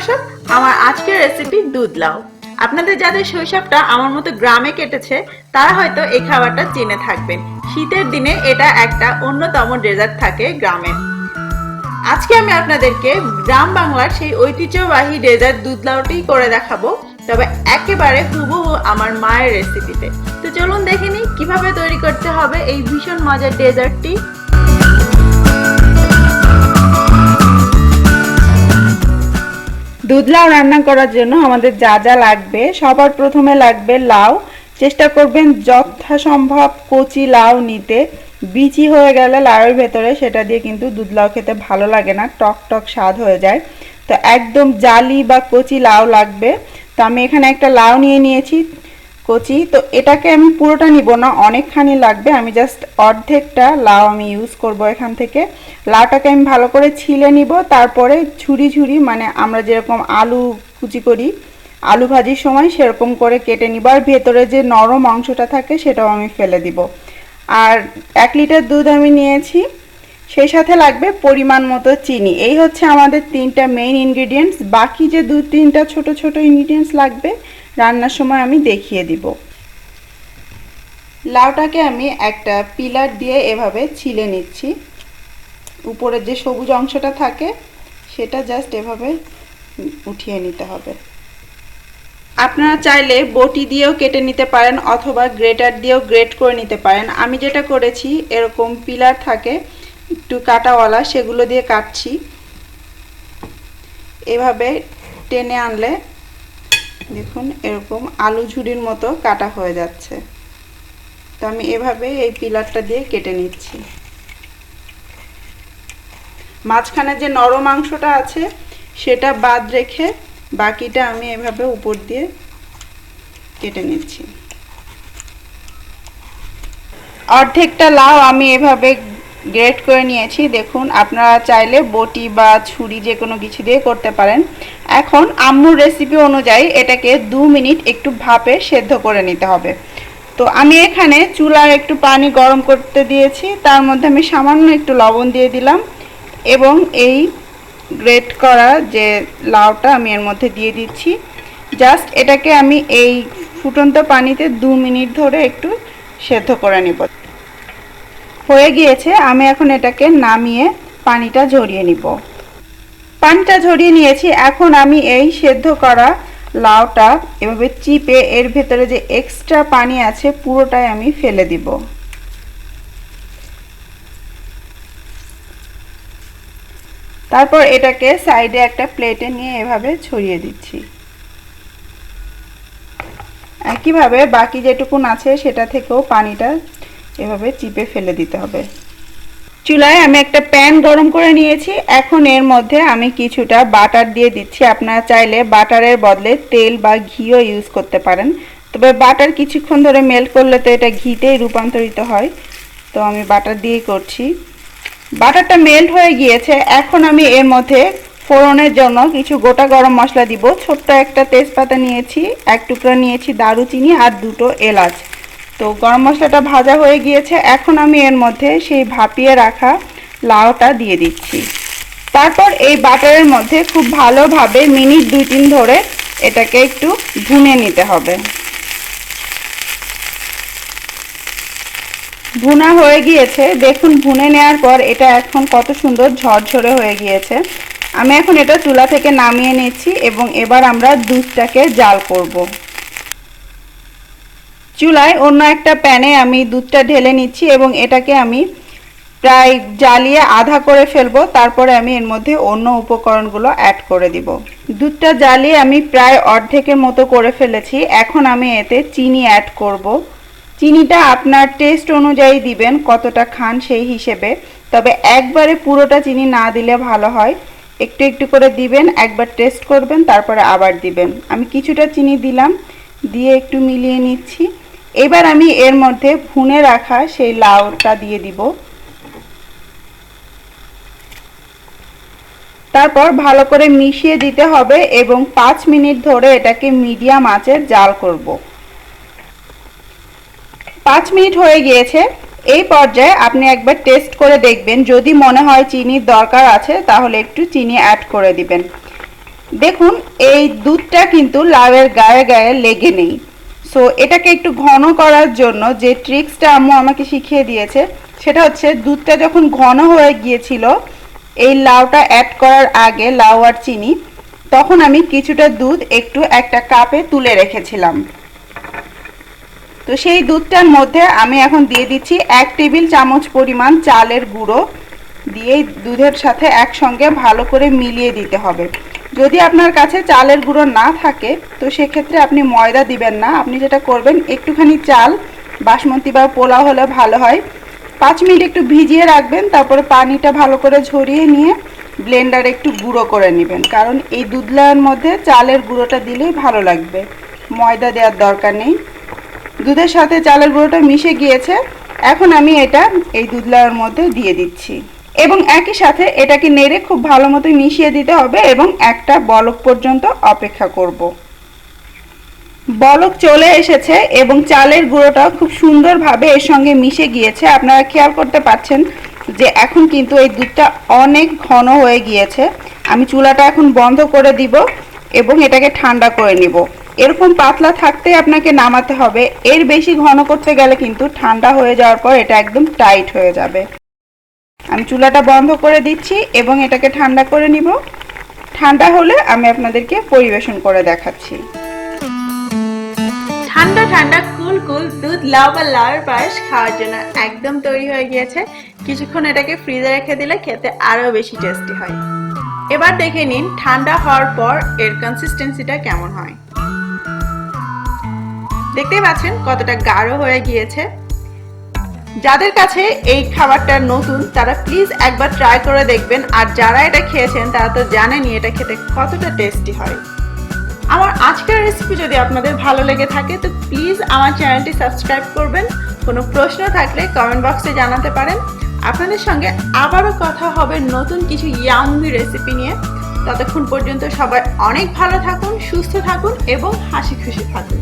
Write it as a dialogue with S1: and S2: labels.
S1: দর্শক, আমার আজকের রেসিপি দুধ লাউ। আপনাদের যাদের শৈশবটা আমার মতো গ্রামে কেটেছে, তারা হয়তো এই খাবারটা চিনে থাকবেন। শীতের দিনে এটা একটা অন্যতম ডেজার্ট থাকে গ্রামে। আজকে আমি আপনাদেরকে গ্রাম বাংলার সেই ঐতিহ্যবাহী ডেজার্ট দুধ লাউটি করে দেখাবো, তবে একেবারে হুবহু আমার মায়ের রেসিপিতে তো। চলুন দেখে নিই কীভাবে তৈরি করতে হবে এই ভীষণ মজার ডেজার্টটি দুধ লাউ রান্না করার জন্য আমাদের যা যা লাগবে, সবার প্রথমে লাগবে লাউ। চেষ্টা করবেন যথাসম্ভব কচি লাউ নিতে। বিচি হয়ে গেলে লাউয়ের ভেতরে সেটা দিয়ে কিন্তু দুধ লাউ খেতে ভালো লাগে না, টক টক স্বাদ হয়ে যায়। তো একদম জালি বা কচি লাউ লাগবে। তো আমি এখানে একটা লাউ নিয়ে নিয়েছি কচি, তো এটাকে আমি পুরোটা নিব না, অনেকখানি লাগবে। আমি জাস্ট অর্ধেকটা লাউ আমি ইউজ করব এখান থেকে। লাউটাকে আমি ভালো করে ছিলে নিব, তারপরে ঝুরি ঝুরি মানে আমরা যেরকম আলু কুচি করি, আলু ভাজির সময় সেরকম করে কেটে নিব, আর ভেতরে যে নরম অংশটা থাকে সেটাও আমি ফেলে দিব। আর এক লিটার দুধ আমি নিয়েছি। সেই সাথে লাগবে পরিমাণ মতো চিনি। এই হচ্ছে আমাদের তিনটা মেইন ইনগ্রিডিয়েন্টস বাকি যে দু তিনটা ছোট ছোট ইনগ্রিডিয়েন্টস লাগবে, রান্নার সময় আমি দেখিয়ে দিব। লাউটাকে আমি একটা পিলার দিয়ে এভাবে ছিলে নিচ্ছি। উপরের যে সবুজ অংশটা থাকে, সেটা জাস্ট এভাবে উঠিয়ে নিতে হবে। আপনারা চাইলে বটি দিয়েও কেটে নিতে পারেন, অথবা গ্রেটার দিয়েও গ্রেট করে নিতে পারেন। আমি যেটা করেছি, এরকম পিলার থাকে একটু কাটাওয়ালা, সেগুলো দিয়ে কাটছি। এভাবে টেনে আনলে দেখুন এরকম আলু ঝুড়ির মতো কাটা হয়ে যাচ্ছে। তো আমি এভাবে এই পিলারটা দিয়ে কেটে নিচ্ছি। মাঝখানে যে নরম মাংসটা আছে, সেটা বাদ রেখে বাকিটা আমি এভাবে উপর দিয়ে কেটে নিচ্ছি। অর্ধেকটা লাউ আমি এভাবে গ্রেট করে নিয়েছি। দেখুন, আপনারা চাইলে বটি বা ছুরি যে কোনো কিছু দিয়ে করতে পারেন। এখন আম্মুর রেসিপি অনুযায়ী এটাকে দু মিনিট একটু ভাপে সেদ্ধ করে নিতে হবে। তো আমি এখানে চুলার একটু পানি গরম করতে দিয়েছি। তার মধ্যে আমি সামান্য একটু লবণ দিয়ে দিলাম এবং এই গ্রেট করা যে লাউটা আমি এর মধ্যে দিয়ে দিচ্ছি। জাস্ট এটাকে আমি এই ফুটন্ত পানিতে দু মিনিট ধরে একটু সেদ্ধ করে নেব। হয়ে গিয়েছে, আমি এখন এটাকে নামিয়ে পানিটা ঝরিয়ে নিব। পানিটা ঝরিয়ে নিয়েছি, এখন আমি এই সেদ্ধ করা লাউটা এভাবে চিপে এর ভেতরে যে এক্সট্রা পানি আছে, পুরোটাই আমি ফেলে দিব। তারপর এটাকে সাইডে একটা প্লেটে নিয়ে এভাবে ছড়িয়ে দিচ্ছি। একইভাবে বাকি যেটুকুন আছে, সেটা থেকেও পানিটা এভাবে চিপে ফেলে দিতে হবে। চুলায় আমি একটা প্যান গরম করে নিয়েছি। এখন এর মধ্যে আমি কিছুটা বাটার দিয়ে দিচ্ছি। আপনারা চাইলে বাটারের বদলে তেল বা ঘিও ইউজ করতে পারেন। তবে বাটার কিছুক্ষণ ধরে মেল্ট করলে তো এটা ঘিতেই রূপান্তরিত হয়। তো আমি বাটার দিয়েই করছি। বাটারটা মেল্ট হয়ে গিয়েছে। এখন আমি এর মধ্যে ফোড়নের জন্য কিছু গোটা গরম মশলা দিব। ছোট্ট একটা তেজপাতা নিয়েছি, এক টুকরো নিয়েছি দারুচিনি আর দুটো এলাচ। তো গরম মশলাটা ভাজা হয়ে গিয়েছে। এখন আমি এর মধ্যে সেই ভাপিয়ে রাখা লাউটা দিয়ে দিচ্ছি। তারপর এই বাটারের মধ্যে খুব ভালোভাবে মিনিট দুই তিন ধরে এটাকে একটু ভুনে নিতে হবে। ভুনা হয়ে গিয়েছে। দেখুন, ভুনে নেওয়ার পর এটা এখন কত সুন্দর ঝরঝরে হয়ে গিয়েছে। আমি এখন এটা চুলা থেকে নামিয়ে নিচ্ছি এবং এবার আমরা দুধটাকে জাল করব। চুলায় অন্য একটা প্যানে আমি দুধটা ঢেলে নিচ্ছি এবং এটাকে আমি প্রায় জ্বালিয়ে আধা করে ফেলব। তারপরে আমি এর মধ্যে অন্য উপকরণগুলো অ্যাড করে দিব। দুধটা জ্বালিয়ে আমি প্রায় অর্ধেকের মতো করে ফেলেছি। এখন আমি এতে চিনি অ্যাড করব। চিনিটা আপনার টেস্ট অনুযায়ী দিবেন, কতটা খান সেই হিসেবে। তবে একবারে পুরোটা চিনি না দিলে ভালো হয়। একটু একটু করে দিবেন, একবার টেস্ট করবেন, তারপরে আবার দিবেন। আমি কিছুটা চিনি দিলাম, দিয়ে একটু মিলিয়ে নিচ্ছি। এবার আমি এর মধ্যে ভুনে রাখা সেই লাউটা দিয়ে দিব। তারপর ভালো করে মিশিয়ে দিতে হবে এবং পাঁচ মিনিট ধরে এটাকে মিডিয়াম আঁচে জাল করব। পাঁচ মিনিট হয়ে গিয়েছে। এই পর্যায়ে আপনি একবার টেস্ট করে দেখবেন। যদি মনে হয় চিনির দরকার আছে, তাহলে একটু চিনি অ্যাড করে দিবেন। দেখুন, এই দুধটা কিন্তু লাউয়ের গায়ে গায়ে লেগে নেই। সো এটাকে একটু ঘন করার জন্য যে ট্রিক্সটা আম্মু আমাকে শিখিয়ে দিয়েছে, সেটা হচ্ছে দুধটা যখন ঘন হয়ে গিয়েছিল, এই লাউটা অ্যাড করার আগে লাউ আর চিনি, তখন আমি কিছুটা দুধ একটু একটা কাপে তুলে রেখেছিলাম। তো সেই দুধটার মধ্যে আমি এখন দিয়ে দিচ্ছি এক টেবিল চামচ পরিমাণ চালের গুঁড়ো, দিয়ে দুধের সাথে একসঙ্গে ভালো করে মিলিয়ে দিতে হবে। যদি আপনার কাছে চালের গুঁড়ো না থাকে, তো সেক্ষেত্রে আপনি ময়দা দিবেন না। আপনি যেটা করবেন, একটুখানি চাল, বাসমতি বা পোলাও হলে ভালো হয়। পাঁচ মিনিট একটু ভিজিয়ে রাখবেন, তারপরে পানিটা ভালো করে ঝরিয়ে নিয়ে ব্লেন্ডারে একটু গুঁড়ো করে নেবেন। কারণ এই দুধলার মধ্যে চালের গুঁড়োটা দিলেই ভালো লাগবে। ময়দা দেওয়ার দরকার নেই। দুধের সাথে চালের গুঁড়োটা মিশে গিয়েছে। এখন আমি এটা এই দুধলার মধ্যে দিয়ে দিচ্ছি। এবং একই সাথে এটাকে নেড়ে খুব ভালো মতো মিশিয়ে দিতে হবে এবং একটা বলক পর্যন্ত অপেক্ষা করব। বলক চলে এসেছে এবং চালের গুঁড়োটা খুব সুন্দরভাবে এর সঙ্গে মিশে গিয়েছে। আপনারা খেয়াল করতে পাচ্ছেন যে এখন কিন্তু এই দুধটা অনেক ঘন হয়ে গিয়েছে। আমি চুলাটা এখন বন্ধ করে দিব এবং এটাকে ঠান্ডা করে নিব। এরকম পাতলা থাকতে আপনাকে নামাতে হবে। এর বেশি ঘন করতে গেলে কিন্তু ঠান্ডা হয়ে যাওয়ার পর এটা একদম টাইট হয়ে যাবে। আমি চুলাটা বন্ধ করে দিচ্ছি এবং এটাকে ঠান্ডা করে নিব। ঠান্ডা হলে আমি আপনাদেরকে পরিবেশন করে দেখাচ্ছি।
S2: ঠান্ডা ঠান্ডা, কুল কুল, দুধ, লাউ বা লাউয়ের পায়েস খাওয়ার জন্য একদম তৈরি হয়ে গিয়েছে। কিছুক্ষণ এটাকে ফ্রিজে রেখে দিলে খেতে আরও বেশি টেস্টি হয়। এবার দেখে নিন ঠান্ডা হওয়ার পর এর কনসিস্টেন্সিটা কেমন হয়। দেখতেই পাচ্ছেন কতটা গাঢ় হয়ে গিয়েছে। যাদের কাছে এই খাবারটা নতুন, তারা প্লিজ একবার ট্রাই করে দেখবেন। আর যারা এটা খেয়েছেন, তারা তো জানেনই এটা খেতে কতটা টেস্টি হয়। আমার আজকের রেসিপি যদি আপনাদের ভালো লেগে থাকে, তো প্লিজ আমার চ্যানেলটি সাবস্ক্রাইব করবেন। কোনো প্রশ্ন থাকলে কমেন্ট বক্সে জানাতে পারেন। আপনাদের সঙ্গে আবারও কথা হবে নতুন কিছু ইয়াম্মি রেসিপি নিয়ে। ততক্ষণ পর্যন্ত সবাই অনেক ভালো থাকুন, সুস্থ থাকুন এবং হাসি খুশি থাকুন।